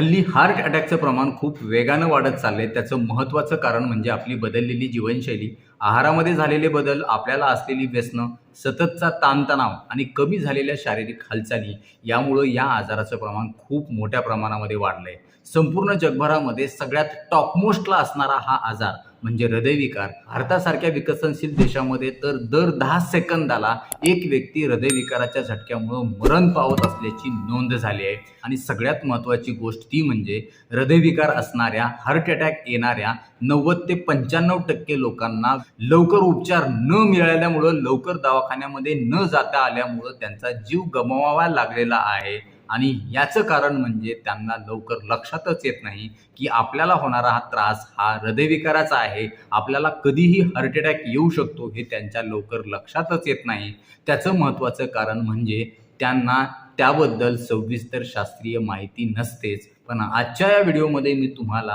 हल्ली हार्ट अटॅकचं प्रमाण खूप वेगानं वाढत चाललंय. त्याचं महत्त्वाचं कारण म्हणजे आपली बदललेली जीवनशैली आहारामध्ये झालेले बदल आपल्याला असलेली व्यसनं सततचा ताणतणाव आणि कमी झालेल्या शारीरिक हालचाली यामुळं या आजाराचं प्रमाण खूप मोठ्या प्रमाणामध्ये वाढलंय. संपूर्ण जगभरामध्ये सगळ्यात टॉपमोस्टला असणारा हा आजार म्हणजे हृदयविकार. भारतासारख्या विकसनशील देशामध्ये तर दर दहा सेकंदाला एक व्यक्ती हृदयविकाराच्या झटक्यामुळं मरण पावत असल्याची नोंद झाली आहे. आणि सगळ्यात महत्त्वाची गोष्ट ती म्हणजे हृदयविकार असणाऱ्या हार्ट अटॅक येणाऱ्या नव्वद ते पंच्याण्णव टक्के लोकांना लवकर उपचार न मिळाल्यामुळं लवकर दवाखान्यामध्ये न जाता आल्यामुळं त्यांचा जीव गमवावा लागलेला आहे. आणि याचं कारण म्हणजे त्यांना लवकर लक्षातच येत नाही की आपल्याला होणारा हा त्रास हा हृदयविकाराचा आहे. आपल्याला कधीही हार्ट अटॅक येऊ शकतो हे त्यांच्या लवकर लक्षातच येत नाही. त्याचं महत्त्वाचं कारण म्हणजे त्यांना त्याबद्दल सविस्तर शास्त्रीय माहिती नसतेच. पण आजच्या या व्हिडिओमध्ये मी तुम्हाला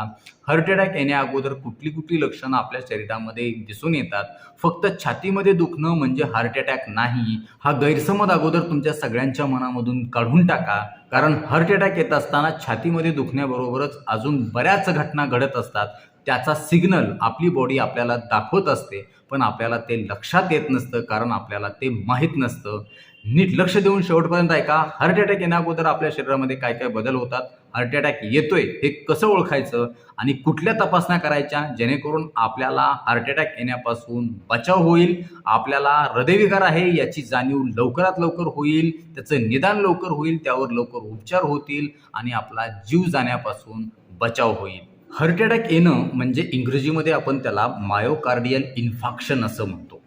हार्ट अटॅक येण्या अगोदर कुठली कुठली लक्षणं आपल्या शरीरामध्ये दिसून येतात? फक्त छातीमध्ये दुखणं म्हणजे हार्ट अटॅक नाही. हा गैरसमज अगोदर तुमच्या सगळ्यांच्या मनामधून काढून टाका. कारण हार्ट अटॅक येत असताना छातीमध्ये दुखण्याबरोबरच अजून बऱ्याच घटना घडत असतात. त्याचा सिग्नल आपली बॉडी आपल्याला दाखवत असते पण आपल्याला ते लक्षात येत नसतं कारण आपल्याला ते माहीत नसतं. नीट लक्ष देऊन शेवटपर्यंत ऐका हार्ट अटॅक येण्याअगोदर आपल्या शरीरामध्ये काय काय बदल होतात? हार्ट अटॅक येतोय हे कसं ओळखायचं? आणि कुठल्या तपासण्या करायच्या? जेणेकरून आपल्याला हार्ट अटॅक येण्यापासून बचाव होईल आपल्याला हृदयविकार आहे याची जाणीव लवकरात लवकर होईल त्याचं निदान लवकर होईल त्यावर लवकर उपचार होतील आणि आपला जीव जाण्यापासून बचाव होईल. हार्ट अटॅक येणं म्हणजे इंग्रजीमध्ये आपण त्याला मायोकार्डियल इन्फाक्शन असं म्हणतो.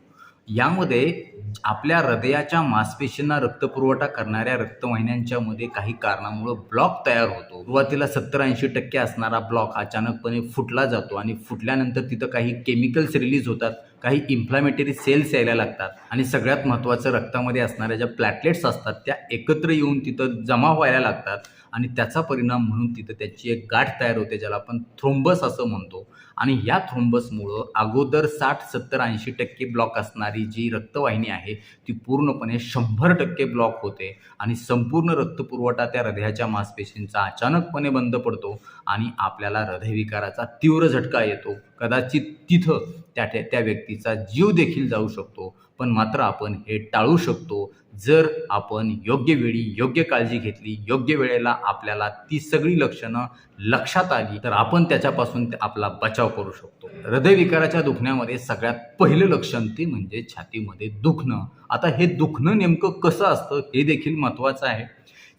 यामध्ये आपल्या हृदयाच्या मांसपेशींना रक्तपुरवठा करणाऱ्या रक्तवाहिन्यांच्या मध्ये काही कारणामुळं ब्लॉक तयार होतो. सुरुवातीला सत्तर ऐंशी टक्के असणारा ब्लॉक अचानकपणे फुटला जातो आणि फुटल्यानंतर तिथं काही केमिकल्स रिलीज होतात काही इन्फ्लामेटरी सेल्स यायला लागतात आणि सगळ्यात महत्त्वाचं रक्तामध्ये असणाऱ्या ज्या प्लॅटलेट्स असतात त्या एकत्र येऊन तिथं जमा व्हायला लागतात आणि त्याचा परिणाम म्हणून तिथं त्याची एक गाठ तयार होते ज्याला आपण थ्रोम्बस असं म्हणतो. आणि या थ्रोम्बसमुळं अगोदर साठ सत्तर ऐंशी टक्के ब्लॉक असणारी जी रक्तवाहिनी आहे ती पूर्णपणे शंभर टक्के ब्लॉक होते आणि संपूर्ण रक्तपुरवठा त्या हृदयाच्या मांसपेशींचा अचानकपणे बंद पडतो आणि आपल्याला हृदयविकाराचा तीव्र झटका येतो. कदाचित तिथं त्या त्या व्यक्तीचा जीव देखील जाऊ शकतो. पण मात्र आपण हे टाळू शकतो. जर आपण योग्य वेळी योग्य काळजी घेतली योग्य वेळेला आपल्याला ती सगळी लक्षणं लक्षात आली तर आपण त्याच्यापासून आपला बचाव करू शकतो. हृदयविकाराच्या दुखण्यामध्ये सगळ्यात पहिलं लक्षण ते म्हणजे छातीमध्ये दुखणं. आता हे दुखणं नेमकं कसं असतं हे देखील महत्त्वाचं आहे.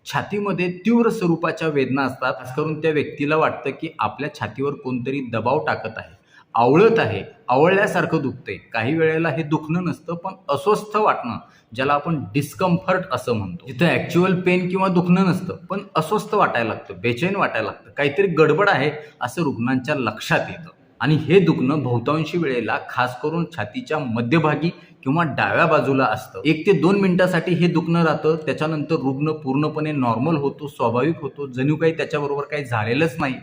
छातीमध्ये तीव्र स्वरूपाच्या वेदना असतात. खास करून त्या व्यक्तीला वाटतं की आपल्या छातीवर कोणतरी दबाव टाकत आहे. आवळत आहे आवळल्यासारखं दुखतंय. काही वेळेला हे दुखणं नसतं पण अस्वस्थ वाटणं ज्याला आपण डिस्कम्फर्ट असं म्हणतो. जिथं ॲक्च्युअल पेन किंवा दुखणं नसतं पण अस्वस्थ वाटायला लागतं बेचैन वाटायला लागतं. काहीतरी गडबड आहे असं रुग्णांच्या लक्षात येतं. आणि हे दुखणं बहुतांशी वेळेला खास करून छातीच्या मध्यभागी किंवा डाव्या बाजूला असतं. एक ते दोन मिनिटासाठी हे दुखणं राहतं त्याच्यानंतर रुग्ण पूर्णपणे नॉर्मल होतो स्वाभाविक होतो जणू काही त्याच्याबरोबर काही झालेलंच नाही.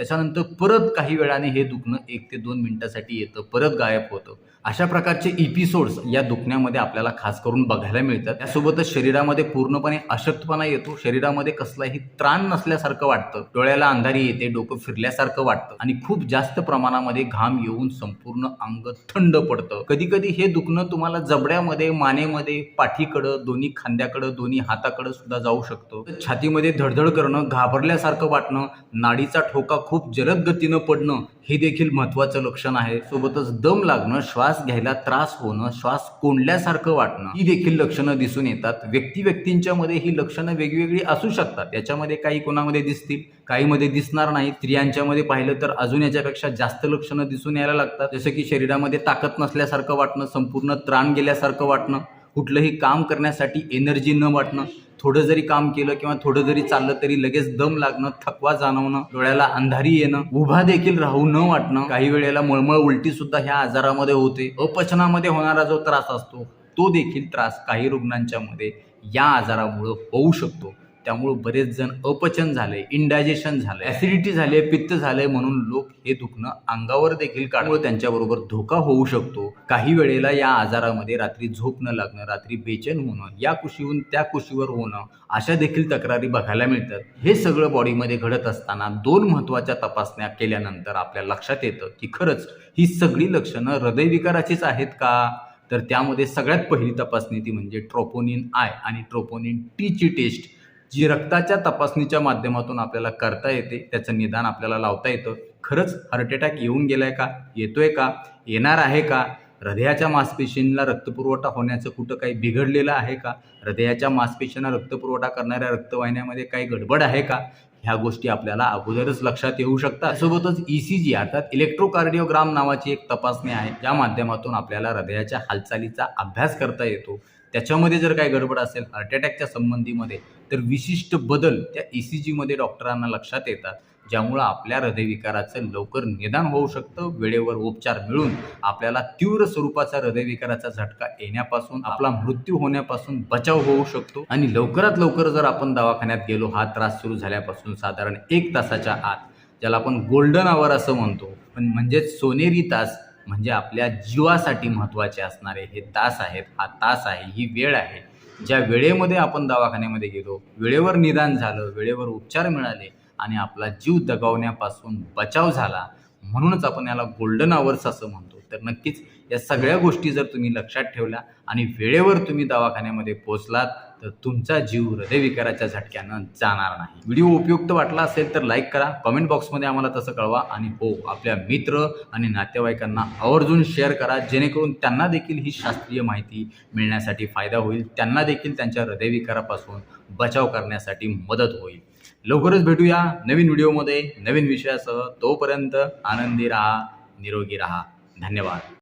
त्याच्यानंतर परत काही वेळाने हे दुखणं एक ते दोन मिनटासाठी येतं परत गायब होतं. अशा प्रकारचे इपिसोड्स या दुखण्यामध्ये आपल्याला खास करून बघायला मिळतात. त्यासोबतच शरीरामध्ये पूर्णपणे अशक्तपणा येतो. शरीरामध्ये कसलाही त्राण नसल्यासारखं वाटतं. डोळ्याला अंधारी येते डोकं फिरल्यासारखं वाटतं आणि खूप जास्त प्रमाणामध्ये घाम येऊन संपूर्ण अंग थंड पडतं. कधी कधी हे दुखणं तुम्हाला जबड्यामध्ये मानेमध्ये पाठीकडं दोन्ही खांद्याकडं दोन्ही हाताकडं सुद्धा जाऊ शकतं. छातीमध्ये धडधड करणं घाबरल्यासारखं वाटणं नाडीचा ठोका खूप जलद गतीनं पडणं हे देखील महत्वाचं लक्षण आहे. सोबतच दम लागणं श्वास घ्यायला त्रास होणं श्वास कोंडल्यासारखं वाटणं ही देखील लक्षणं दिसून येतात. व्यक्ती व्यक्तींच्या मध्ये ही लक्षणं वेगवेगळी असू शकतात. याच्यामध्ये काही कोणामध्ये दिसतील काहीमध्ये दिसणार नाही स्त्रियांच्या मध्ये पाहिलं तर अजून याच्यापेक्षा जास्त लक्षणं दिसून यायला लागतात. जसं की शरीरामध्ये ताकद नसल्यासारखं वाटणं संपूर्ण त्राण गेल्यासारखं वाटणं कुठलंही काम करण्यासाठी एनर्जी न वाटणं थोडं जरी काम केलं किंवा थोडं जरी चाललं तरी लगेच दम लागणं थकवा जाणवणं डोळ्याला अंधारी येणं उभा देखील राहू न वाटणं काही वेळेला मळमळ उलटी सुद्धा ह्या आजारामध्ये होते. अपचनामध्ये होणारा जो त्रास असतो तो देखील त्रास काही रुग्णांच्या मध्ये या आजारामुळं होऊ शकतो. त्यामुळं बरेच जण अपचन झाले इंडायजेशन झालं ऍसिडिटी झाली पित्त झालंय म्हणून लोक हे दुखणं अंगावर देखील काढल्यामुळे त्यांच्याबरोबर धोका होऊ शकतो. काही वेळेला या आजारामध्ये रात्री झोप न लागणं रात्री बेचैन होणं या कुशीहून त्या कुशीवर होणं अशा देखील तक्रारी बघायला मिळतात. हे सगळं बॉडीमध्ये घडत असताना दोन महत्त्वाच्या तपासण्या केल्यानंतर आपल्या लक्षात येतं की खरंच ही सगळी लक्षणं हृदयविकाराचीच आहेत का? तर त्यामध्ये सगळ्यात पहिली तपासणी ती म्हणजे ट्रोपोनिन आय आणि ट्रोपोनिन टीची टेस्ट जी रक्ताच्या तपासणीच्या माध्यमातून आपल्याला करता येते त्याचं निदान आपल्याला लावता येतं. खरंच हार्ट अटॅक येऊन गेलाय का? येतोय का? येणार आहे का? हृदयाच्या मांसपेशींना रक्तपुरवठा होण्याचं कुठं काही बिघडलेलं आहे का? हृदयाच्या मांसपेशींना रक्तपुरवठा करणाऱ्या रक्तवाहिन्यामध्ये काही गडबड आहे का? ह्या गोष्टी आपल्याला अगोदरच लक्षात येऊ शकतात. सोबतच ई सी जी अर्थात इलेक्ट्रोकार्डिओग्राम नावाची एक तपासणी आहे ज्या माध्यमातून आपल्याला हृदयाच्या हालचालीचा अभ्यास करता येतो. त्याच्यामध्ये जर काही गडबड असेल हार्ट अटॅकच्या संबंधीमध्ये तर विशिष्ट बदल त्या ई सी जीमध्ये डॉक्टरांना लक्षात येतात ज्यामुळं आपल्या हृदयविकाराचं लवकर निदान होऊ शकतं. वेळेवर उपचार मिळून आपल्याला तीव्र स्वरूपाचा हृदयविकाराचा झटका येण्यापासून आपला मृत्यू होण्यापासून बचाव होऊ शकतो. आणि लवकरात लवकर जर आपण दवाखान्यात गेलो हा त्रास सुरू झाल्यापासून साधारण एक तासाच्या आत ज्याला आपण गोल्डन आवर असं म्हणतो. पण म्हणजेच सोनेरी तास म्हणजे आपल्या जीवासाठी महत्त्वाचे असणारे हे तास आहेत हा तास आहे ही वेळ आहे. ज्या वेळेमध्ये आपण दवाखान्यामध्ये गेलो वेळेवर निदान झालं वेळेवर उपचार मिळाले आणि आपला जीव दगावण्यापासून बचाव झाला म्हणूनच आपण याला गोल्डन आवर्स असं म्हणतो. तर नक्कीच या सगळ्या गोष्टी जर तुम्ही लक्षात ठेवल्या आणि वेळेवर तुम्ही दवाखान्यामध्ये पोहोचलात तर तुमचा जीव हृदयविकाराच्या झटक्यानं जाणार नाही. व्हिडिओ उपयुक्त वाटला असेल तर लाईक करा कमेंट बॉक्समध्ये आम्हाला तसं कळवा आणि हो आपल्या मित्र आणि नातेवाईकांना आवर्जून शेअर करा जेणेकरून त्यांना देखील ही शास्त्रीय माहिती मिळण्यासाठी फायदा होईल त्यांना देखील त्यांच्या हृदयविकारापासून बचाव करण्यासाठी मदत होईल. लवकरच भेटूया नवीन व्हिडिओमध्ये नवीन विषयासह. तोपर्यंत आनंदी राहा निरोगी राहा. धन्यवाद.